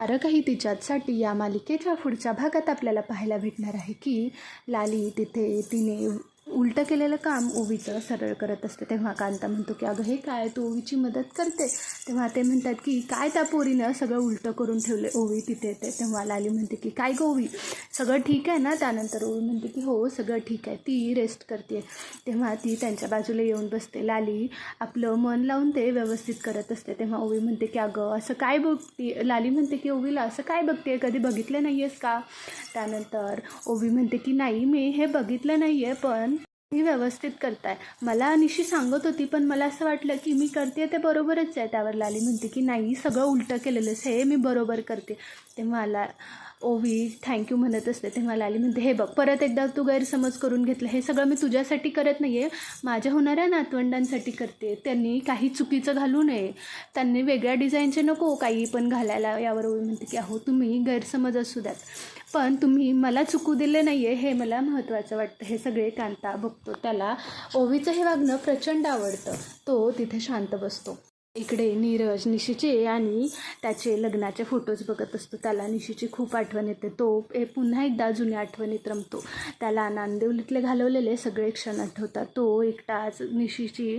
सारं काही तिच्याचसाठी या मालिकेच्या पुढच्या भागात आपल्याला पाहायला भेटणार आहे की लाली तिथे तिने उलटं केलेलं काम ओवीचं सरळ करत असते. तेव्हा कांता म्हणतो की अगं हे काय? तू ओवीची मदत करते. तेव्हा ते म्हणतात की काय त्या पोरीनं सगळं उलटं करून ठेवले ओवी तिथे येते तेव्हा लाली म्हणते की काय गं ओवी? सगळं ठीक आहे ना? त्यानंतर ओवी म्हणते की हो सगळं ठीक आहे. ती रेस्ट करते तेव्हा ती त्यांच्या बाजूला येऊन बसते. लाली आपलं मन लावून ते व्यवस्थित करत असते. तेव्हा ओवी म्हणते की अगं असं काय बघते? लाली म्हणते की ओवीला असं काय बघते कधी बघितलं नाही आहेस का? त्यानंतर ओवी म्हणते की नाही मी हे बघितलं नाही आहे पण मी व्यवस्थित करताय. मला निशी सांगत होती पण मला असं वाटलं की मी करते ते बरोबरच आहे त्यावर लाली म्हणते की नाही सगळं उलटं केलेलंच हे मी बरोबर करते. ते मला ओवी थँक्यू म्हणत असते तेव्हा लाली म्हणते हे बघ परत एकदा तू गैरसमज करून घेतलं हे सगळं मी तुझ्यासाठी करत नाही आहे माझ्या होणाऱ्या नातवंडांसाठी करते त्यांनी काही चुकीचं घालू नये. त्यांनी वेगळ्या डिझाईनचे नको काही पण घालायला यावर ओवी म्हणते की अहो तुम्ही गैरसमज असू द्यात. पण तुम्ही मला चुकू दिले नाही आहे हे मला महत्त्वाचं वाटतं. हे सगळे कांता बघतो. त्याला ओवीचं हे वागणं प्रचंड आवडतं. तो तिथे शांत बसतो. इकडे नीरज निशीचे आणि त्याचे लग्नाचे फोटोज बघत असतो. त्याला निशीची खूप आठवण येते. तो ए पुन्हा एकदा जुन्या आठवणीत रमतो. त्याला नांदिवलीतले घालवलेले सगळे क्षण आठवतात. तो एकटाच निशीची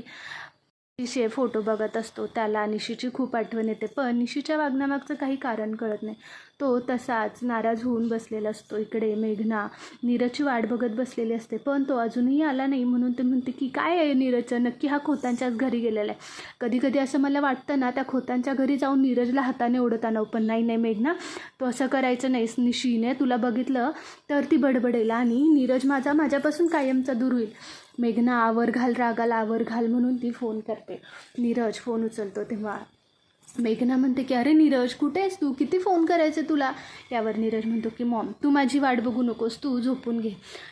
निशे फोटो बघत असतो. त्याला निशीची खूप आठवण येते. पण निशीच्या वागण्यामागचं काही कारण कळत नाही. तो तसाच नाराज होऊन बसलेला असतो. इकडे मेघना नीरजची वाट बघत बसलेली असते. पण तो अजूनही आला नाही म्हणून ते म्हणते की काय आहे नीरजचं नक्की हा खोतांच्याच घरी गेलेला आहे. कधी कधी असं मला वाटतं ना त्या खोतांच्या घरी जाऊन नीरजला हाताने ओढताना पण नाही नाही मेघना तो असं करायचं नाहीस. निशीने तुला बघितलं तर ती बडबडेल आणि नीरज माझा माझ्यापासून कायमचा दूर होईल. मेघना आवर घाल रागाला आवर घाल म्हणून ती फोन करते. नीरज फोन उचलतो तेव्हा. मेघना म्हणते की अरे नीरज कुठे आहेस तू? किती फोन करायचे तुला? यावर नीरज म्हणतो की मॉम तू माझी वाट बघू नकोस तू झोपून घे.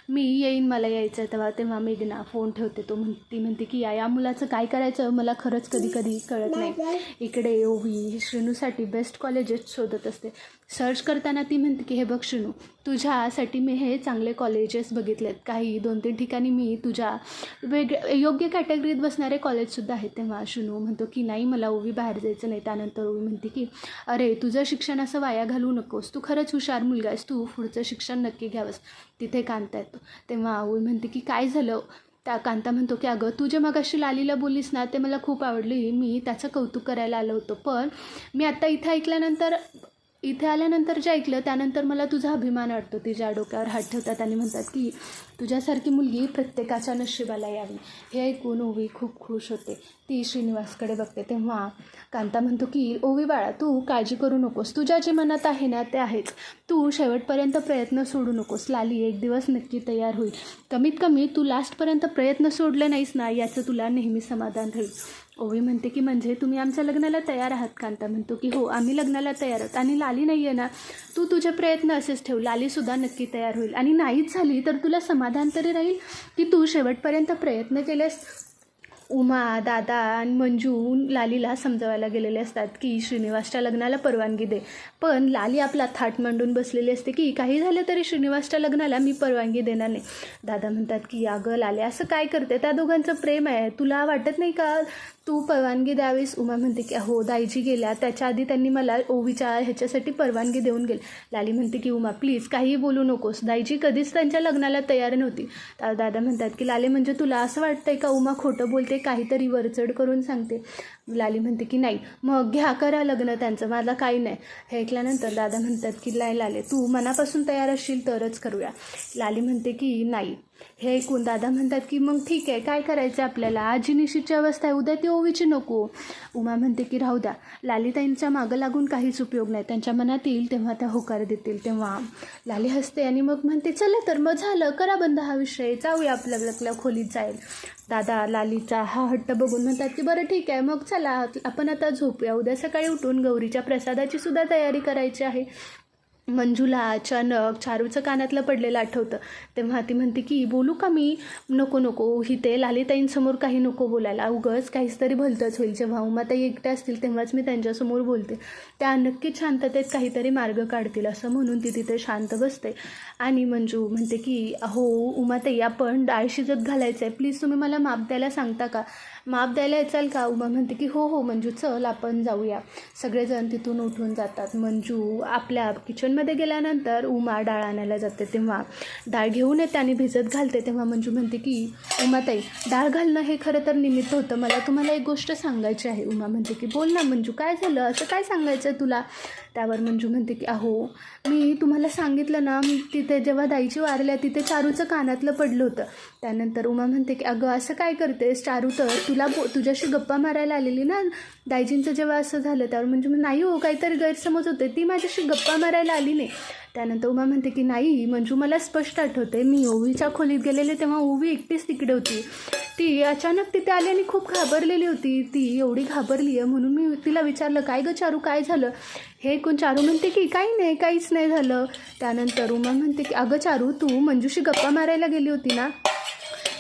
मी येईन मला यायचं आहे तेव्हा तेव्हा मेघना फोन ठेवते. तो म्हण ती म्हणते की या या मुलाचं काय करायचं? मला खरंच कधी कधी कळत नाही. इकडे ओवी. श्रेणूसाठी बेस्ट कॉलेजेस शोधत असते. सर्च करताना ती म्हणते की हे बघ श्रेणू तुझ्यासाठी मी हे चांगले कॉलेजेस बघितलेत. काही दोन तीन ठिकाणी मी तुझ्या वेगळ्या योग्य कॅटेगरीत बसणारे कॉलेजसुद्धा आहेत. तेव्हा शुनू म्हणतो की नाही मला ओवी बाहेर जायचं नाही. त्यानंतर ओवी म्हणते की अरे तुझं शिक्षण असं वाया घालवू नकोस. तू खरंच हुशार मुलगा आहेस. तू पुढचं शिक्षण नक्की घ्यावंस. तिथे कांता येतो. तेव्हा ओवी म्हणते की काय झालं? त्या कांता म्हणतो की अगं तू जे मग अशी लालीला बोललीस ना ते मला खूप आवडली. मी त्याचं कौतुक करायला आलो होतो. पण मी आत्ता इथं ऐकल्यानंतर इथे आल्यानंतर जे ऐकलं त्यानंतर मला तुझा अभिमान वाटतो. तिच्या डोक्यावर हात ठेवतात आणि म्हणतात की तुझ्यासारखी मुलगी प्रत्येकाच्या नशिबाला यावी. हे ऐकून ओवी खूप खुश होते. ती श्रीनिवासकडे बघते. तेव्हा कांता म्हणतो की ओवी बाळा तू काळजी करू नकोस. तुझ्या जे मनात आहे ना ते आहेच. तू शेवटपर्यंत प्रयत्न सोडू नकोस. लाली एक दिवस नक्की तयार होईल. कमीत कमी तू लास्टपर्यंत प्रयत्न सोडले नाहीस ना याचं तुला नेहमी समाधान राहील. ओवी म्हणते की म्हणजे तुम्ही आमच्या लग्नाला तयार आहात कांता. म्हणतो की हो आम्ही लग्नाला तयार आहोत. आणि लाली नाही आहे ना? तू तुझे प्रयत्न असेच ठेव. लालीसुद्धा नक्की तयार होईल. आणि नाहीच झाली तर तुला समाधान तरी राहील की तू शेवटपर्यंत प्रयत्न केलेस? उमा दादा आणि मंजू लालीला समजवायला गेलेले असतात की श्रीनिवासच्या लग्नाला परवानगी दे. पण लाली आपला थाट मांडून बसलेली असते की काही झालं तरी श्रीनिवासच्या लग्नाला मी परवानगी देणार नाही. दादा म्हणतात की अगं लाली असं काय करते? त्या दोघांचं प्रेम आहे. तुला वाटत नाही का तू परवानगी द्यावीस? उमा म्हणते की हो दाईजी गेल्या. त्याच्या आधी त्यांनी मला ओवीच्या ह्याच्यासाठी परवानगी देऊन गेली. लाली म्हणते की उमा प्लीज काहीही बोलू नकोस. दाईजी कधीच त्यांच्या लग्नाला तयार नव्हती. तर दादा म्हणतात की लाले म्हणजे तुला असं वाटतंय का उमा खोटं बोलते? काहीतरी वरचढ करून सांगते. लाली म्हणते की नाही मग घ्या करा लग्न त्यांचं मला काही नाही. हे ऐकल्यानंतर दादा म्हणतात की नाही लाले तू मनापासून तयार असशील तरच करूया. लाली म्हणते की नाही. हे ऐकून दादा म्हणतात की मग ठीक आहे काय करायचं आपल्याला? आजी निशीची अवस्था आहे उद्या ती ओवीची नको. उमा म्हणते की राहू द्या. लालीताईंच्या मागं लागून काहीच उपयोग नाही. त्यांच्या मनात येईल तेव्हा त्या होकार देतील तेव्हा. लाली हसते आणि मग म्हणते चला तर मग झालं करा बंद हा विषय जाऊया आपल्या आपल्या खोलीत जाईल दादा लालीचा हा हट्ट बघून म्हणतात की बरं ठीक आहे मग चला आपण आता झोपूया. उद्या सकाळी उठून गौरीच्या प्रसादाची सुद्धा तयारी करायची आहे. मंजूला अचानक चारूचं कानातलं पडलेलं आठवतं. तेव्हा ती म्हणते की बोलू का मी? नको नको. हिते लालिताईंसमोर काही नको बोलायला. उगच काहीच तरी भलतंच होईल. जेव्हा उमाताई एकट्या असतील तेव्हाच मी त्यांच्यासमोर बोलते. त्या नक्कीच शांततेत काहीतरी मार्ग काढतील असं म्हणून ती तिथे शांत बसते. आणि मंजू म्हणते की अहो उमाताई आपण डाळ शिजत घालायचं आहे प्लीज तुम्ही मला माप द्यायला सांगता का? माप द्यायला येचाल का? उमा म्हणते की हो हो मंजू चल आपण जाऊया. सगळेजण तिथून उठून जातात. मंजू आपल्या किचनमध्ये गेल्यानंतर उमा डाळ आणायला जाते. तेव्हा डाळ घेऊन येते आणि भिजत घालते. तेव्हा मंजू म्हणते की उमाताई डाळ घालणं हे खरं तर निमित्त होतं. मला तुम्हाला एक गोष्ट सांगायची आहे. उमा म्हणते की बोल ना मंजू काय झालं? असं काय सांगायचं आहे तुला? त्यावर मंजू म्हणते की अहो मी तुम्हाला सांगितलं ना मी तिथे जेव्हा दाईची वारल्या तिथे चारूचं कानातलं पडलं होतं. त्यानंतर उमा म्हणते की अगं असं काय करतेस? चारू तर तुला बो तुझ्याशी गप्पा मारायला आलेली ना दायजींचं जेव्हा असं झालं त्यावर म्हणजे नाही हो काहीतरी गैरसमज होते ती माझ्याशी गप्पा मारायला आली नाही. त्यानंतर उमा म्हणते की नाही मंजू मला स्पष्ट आठवते मी ओवीच्या खोलीत गेलेले तेव्हा ओवी एकटीच तिकडे होती. ती अचानक तिथे आली आणि खूप घाबरलेली होती. ती एवढी घाबरली आहे म्हणून मी तिला विचारलं काय गं चारू काय झालं? हे ऐकून चारू म्हणते की काही नाही काहीच नाही झालं. त्यानंतर उमा म्हणते की अगं चारू तू मंजूशी गप्पा मारायला गेली होती ना?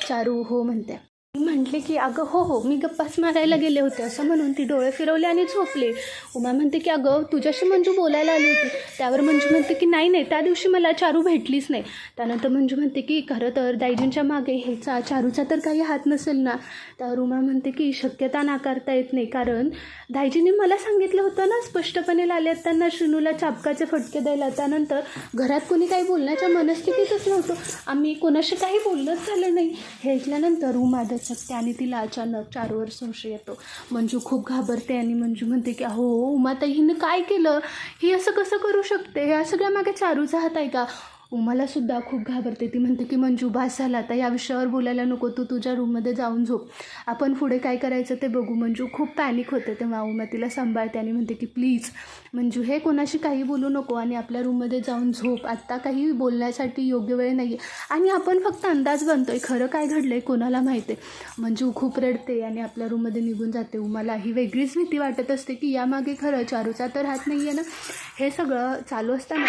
चारू हो म्हणते. म्हटले की अगं हो हो मी गप्पाच मारायला गेले होते. असं म्हणून ती डोळे फिरवले आणि झोपले. उमा म्हणते की अगं तुझ्याशी मंजू बोलायला आली होती. त्यावर मंजू म्हणते की नाही नाही त्या दिवशी मला चारू भेटलीच नाही. त्यानंतर मंजू म्हणते की खरं तर दायजींच्या मागे ह्याचा चारूचा तर काही हात नसेल ना. त्यावर उमा म्हणते की शक्यता नाकारता येत नाही कारण दायजींनी मला सांगितलं होतं ना स्पष्टपणे लाले त्यांना श्रीनूला चापकाचे फटके द्यायला. त्यानंतर घरात कोणी काही बोलण्याच्या मनस्थितीतच नव्हतं. आम्ही कोणाशी काही बोलणंच झालं नाही. हे ऐकल्यानंतर उमा शकते आणि तिला अचानक चारूवर संशय येतो. मंजू खूप घाबरते आणि मंजू म्हणते की अहो उमाताई हिनं काय केलं? ही असं कसं करू शकते? या सगळ्या मागे चारूचा हात आहे का? उमालासुद्धा खूप घाबरते. ती म्हणते की मंजू बास झाला आता. या विषयावर बोलायला नको. तू तुझ्या रूममध्ये जाऊन झोप. आपण पुढे काय करायचं ते बघू. मंजू खूप पॅनिक होते तेव्हा उमा तिला सांभाळते आणि म्हणते की प्लीज मंजू हे कोणाशी काही बोलू नको आणि आपल्या रूममध्ये जाऊन झोप. आत्ता काही बोलण्यासाठी योग्य वेळ नाही आहे आणि आपण फक्त अंदाज बनतो आहे खरं काय घडलं आहे कोणाला माहिती आहे. मंजू खूप रडते आणि आपल्या रूममध्ये निघून जाते. उमाला ही वेगळीच भीती वाटत असते की यामागे खरं चारूचा तर हात नाही आहे ना? हे सगळं चालू असताना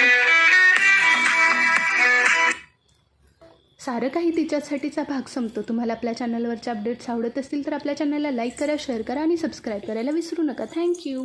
सारं काही तिच्यासाठीचा भाग संपतो. तुम्हाला आपल्या चॅनलवरच्या अपडेट्स आवडत असतील तर आपल्या चॅनलला लाईक करा शेअर करा आणि सबस्क्राईब करायला विसरू नका. थँक्यू